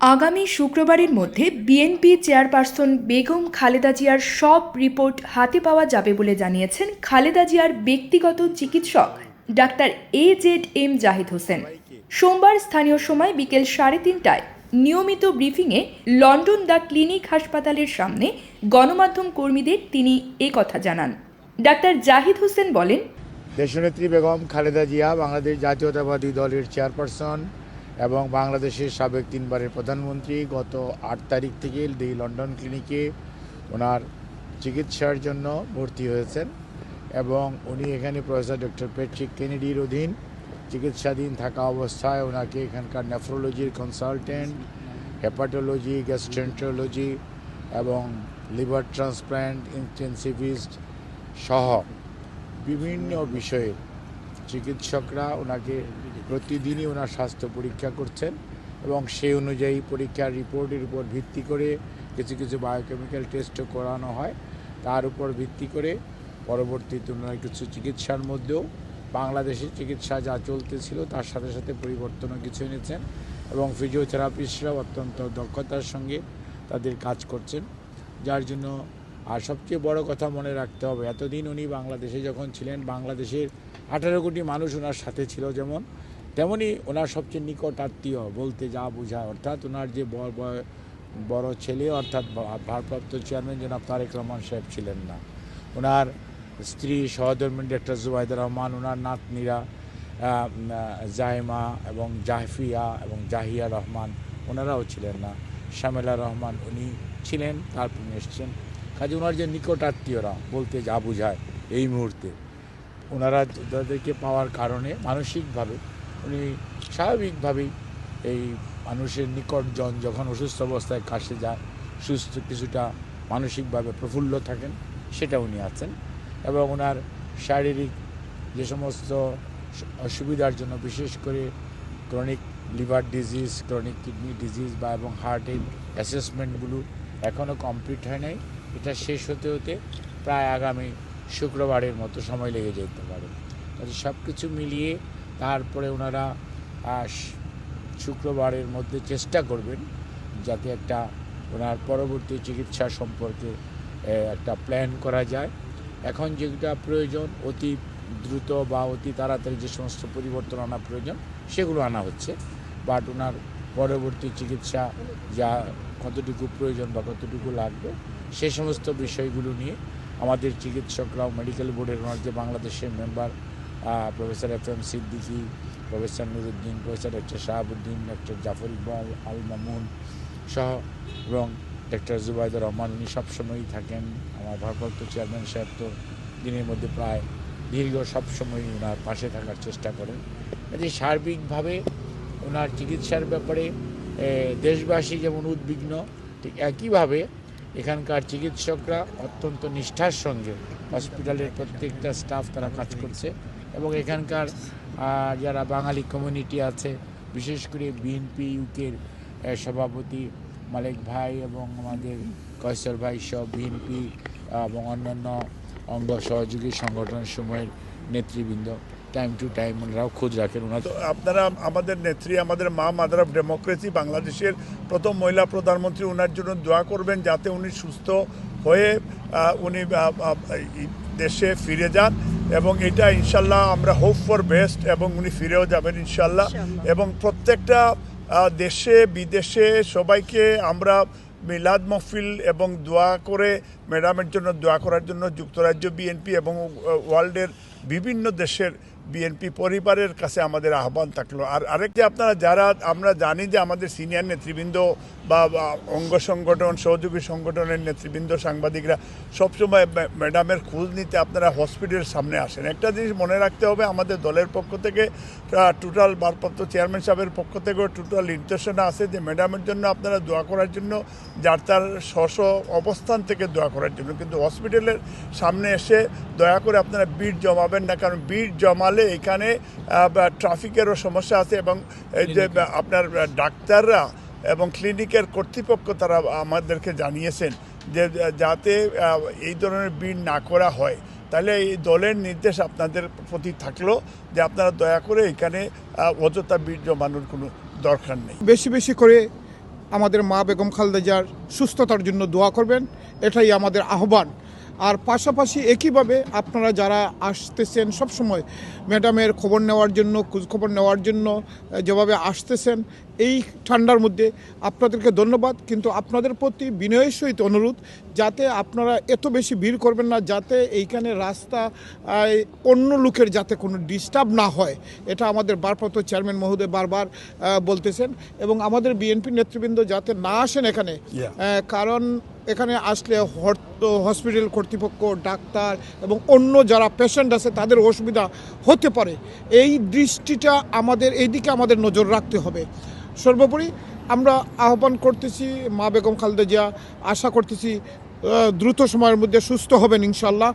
আগামী শুক্রবারের মধ্যে বিএনপি চেয়ারপারসন বেগম খালেদা জিয়ার সব রিপোর্ট হাতে পাওয়া যাবে বলে জানিয়েছেন খালেদা জিয়ার ব্যক্তিগত চিকিৎসক doctor A Z M Zahid Hossain. সোমবার স্থানীয় সময় বিকেল সাড়ে তিনটায় নিয়মিত ব্রিফিংয়ে লন্ডন দ্য ক্লিনিক হাসপাতালের সামনে গণমাধ্যম কর্মীদের তিনি কথা জানান। ডাক্তার জাহিদ হোসেন বলেন দেশনেত্রী বেগম খালেদা জিয়া বাংলাদেশ জাতীয়তাবাদী দলের চেয়ারপারসন এবং বাংলাদেশের সাবেক তিনবারের প্রধানমন্ত্রী গত আট তারিখ থেকে দি লন্ডন ক্লিনিকে ওনার চিকিৎসার জন্য ভর্তি হয়েছেন এবং উনি এখানে প্রফেসর ডক্টর পেট্রিক কেনেডির অধীন চিকিৎসাধীন থাকা অবস্থায় ওনাকে এখানকার নেফ্রোলজির কনসালটেন্ট, হেপাটোলজি গ্যাস্ট্রেন্টোলজি এবং লিভার ট্রান্সপ্ল্যান্ট ইন্টেন্সিভিস্ট সহ বিভিন্ন বিষয়ে চিকিৎসকরা ওনাকে প্রতিদিনই ওনার স্বাস্থ্য পরীক্ষা করছেন এবং সেই অনুযায়ী পরীক্ষার রিপোর্টের উপর ভিত্তি করে কিছু কিছু বায়োকেমিক্যাল টেস্টও করানো হয়। তার উপর ভিত্তি করে পরবর্তীতে ওনারা কিছু চিকিৎসার মধ্যেও বাংলাদেশের চিকিৎসা যা চলতেছিল তার সাথে সাথে পরিবর্তনও কিছু এনেছেন এবং ফিজিওথেরাপিস্টরাও অত্যন্ত দক্ষতার সঙ্গে তাদের কাজ করছেন, যার জন্য আর সবচেয়ে বড় কথা মনে রাখতে হবে, এতদিন উনি বাংলাদেশে যখন ছিলেন, বাংলাদেশের আঠারো কোটি মানুষ ওনার সাথে ছিল যেমন, তেমনি ওনার সবচেয়ে নিকট আত্মীয় বলতে যা বোঝায়, অর্থাৎ ওনার যে বড় ছেলে, অর্থাৎ ভারপ্রাপ্ত চেয়ারম্যান জনাব তারেক রহমান সাহেব ছিলেন না। ওনার স্ত্রী সহধর্মী ডাক্তার জুবাইদুর রহমান ওনার নাতনিরা জাইমা এবং জাহফিয়া এবং জাহিয়া রহমান ওনারাও ছিলেন না। শামেলা রহমান উনি ছিলেন, তারপর এসছেন। কাজে ওনার যে নিকট আত্মীয়রা বলতে যা বোঝায় এই মুহূর্তে, ওনারা তাদেরকে পাওয়ার কারণে মানসিকভাবে উনি স্বাভাবিকভাবেই এই মানুষের নিকটজন যখন অসুস্থ অবস্থায় কাছে যায়, সুস্থ কিছুটা মানসিকভাবে প্রফুল্ল থাকেন, সেটা উনি আছেন এবং ওনার শারীরিক যে সমস্ত অসুবিধার জন্য বিশেষ করে chronic liver disease, chronic kidney disease বা এবং হার্টের অ্যাসেসমেন্টগুলো এখনও কমপ্লিট হয় নাই। এটা শেষ হতে হতে প্রায় আগামী শুক্রবারের মতো সময় লেগে যেতে পারে। কাজে সব কিছু মিলিয়ে তারপরে ওনারা শুক্রবারের মধ্যে চেষ্টা করবেন যাতে একটা ওনার পরবর্তী চিকিৎসা সম্পর্কে একটা প্ল্যান করা যায়। এখন যেটা প্রয়োজন, অতি দ্রুত বা অতি তাড়াতাড়ি যে সমস্ত পরিবর্তন আনা প্রয়োজন, সেগুলো আনা হচ্ছে। বাট ওনার পরবর্তী চিকিৎসা যা কতটুকু প্রয়োজন বা কতটুকু লাগবে সে সমস্ত বিষয়গুলো নিয়ে আমাদের চিকিৎসকরাও মেডিকেল বোর্ডের ওনার যে বাংলাদেশের member professor F M Siddiqui professor Nuruddin professor doctor Shahabuddin doctor Zafar Iqbal Al Mamun সহ এবং ডক্টর জুবাইদুর রহমান, উনি সবসময়ই থাকেন। আমার ভারপ্রাপ্ত চেয়ারম্যান সাহেব তো দিনের মধ্যে প্রায় দীর্ঘ সবসময়ই ওনার পাশে থাকার চেষ্টা করেন। কাজে সার্বিকভাবে ওনার চিকিৎসার ব্যাপারে দেশবাসী যেমন উদ্বিগ্ন, ঠিক একইভাবে এখানকার চিকিৎসকরা অত্যন্ত নিষ্ঠার সঙ্গে হসপিটালের প্রত্যেকটা স্টাফ তারা কাজ করছে এবং এখানকার যারা বাঙালি কমিউনিটি আছে, বিশেষ করে বিএনপি ইউকের সভাপতি মালিক ভাই এবং আমাদের কয়সর ভাই সহ বিএনপি এবং অন্যান্য অঙ্গ সহযোগী সংগঠন সময়ের নেতৃবৃন্দ। টাইম টু টাইম ওনারাও খোঁজ রাখেন ওনার। আপনারা আমাদের নেত্রী আমাদের মা মাদার অফ ডেমোক্রেসি বাংলাদেশের প্রথম মহিলা প্রধানমন্ত্রী ওনার জন্য দোয়া করবেন যাতে উনি সুস্থ হয়ে উনি দেশে ফিরে যান এবং এটা ইনশাল্লাহ আমরা হোপ ফর বেস্ট এবং উনি ফিরেও যাবেন ইনশাল্লাহ। এবং প্রত্যেকটা দেশে বিদেশে সবাইকে আমরা মিলাদ মহফিল এবং দোয়া করে ম্যাডামের জন্য দোয়া করার জন্য যুক্তরাজ্য বিএনপি এবং ওয়ার্ল্ডের বিভিন্ন দেশের বিএনপি পরিবারের কাছে আমাদের আহ্বান থাকল। আর আরেকটি, আপনারা যারা, আমরা জানি যে আমাদের সিনিয়র নেতৃবৃন্দ বা অঙ্গ সংগঠন, সহযোগী সংগঠনের নেতৃবৃন্দ, সাংবাদিকরা সবসময় ম্যাডামের খোঁজ নিতে আপনারা হসপিটালের সামনে আসেন। একটা জিনিস মনে রাখতে হবে, আমাদের দলের পক্ষ থেকে টোটাল ভারপ্রাপ্ত চেয়ারম্যান সাহেবের পক্ষ থেকেও টোটাল নির্দেশনা আছে যে ম্যাডামের জন্য আপনারা দোয়া করার জন্য, যার, তার স্ব অবস্থান থেকে দোয়া করার জন্য। কিন্তু হসপিটালের সামনে এসে দয়া করে আপনারা ভিড় জমাবেন না, কারণ ভিড় জমালে এখানে ট্রাফিকেরও সমস্যা আছে এবং এই যে আপনার ডাক্তাররা এবং ক্লিনিকের কর্তৃপক্ষ তারা আমাদেরকে জানিয়েছেন যে যাতে এই ধরনের ভিড় না করা হয়। তাহলে এই দলের নির্দেশ আপনাদের প্রতি থাকল যে আপনারা দয়া করে এখানে অযথা বীর জমানোর কোনো দরকার নেই। বেশি বেশি করে আমাদের মা বেগম খালেদা জিয়ার সুস্থতার জন্য দোয়া করবেন। এটাই আমাদের আহ্বান। আর পাশাপাশি একইভাবে আপনারা যারা আসতেছেন সব সময় ম্যাডামের খবর নেওয়ার জন্য খোঁজখবর নেওয়ার জন্য যেভাবে আসতেছেন এই ঠান্ডার মধ্যে আপনাদেরকে ধন্যবাদ। কিন্তু আপনাদের প্রতি বিনয়ের সহিত অনুরোধ যাতে আপনারা এত বেশি ভিড় করবেন না যাতে এইখানে রাস্তা অন্য লোকের যাতে কোনো ডিস্টার্ব না হয়। এটা আমাদের ভারপ্রাপ্ত চেয়ারম্যান মহোদয় বারবার বলতেছেন। এবং আমাদের বিএনপি নেতৃবৃন্দ যাতে না আসেন এখানে কারণ এখানে আসলে হসপিটাল কর্তৃপক্ষ, ডাক্তার এবং অন্য যারা পেশেন্ট আছে, তাদের অসুবিধা হতে পারে। এই দৃষ্টিটা আমাদের, এইদিকে আমাদের নজর রাখতে হবে। সর্বোপরি আমরা আহ্বান করতেছি মা বেগম খালেদা জিয়া, আশা করতেছি দ্রুত সময়ের মধ্যে সুস্থ হবেন ইনশাল্লাহ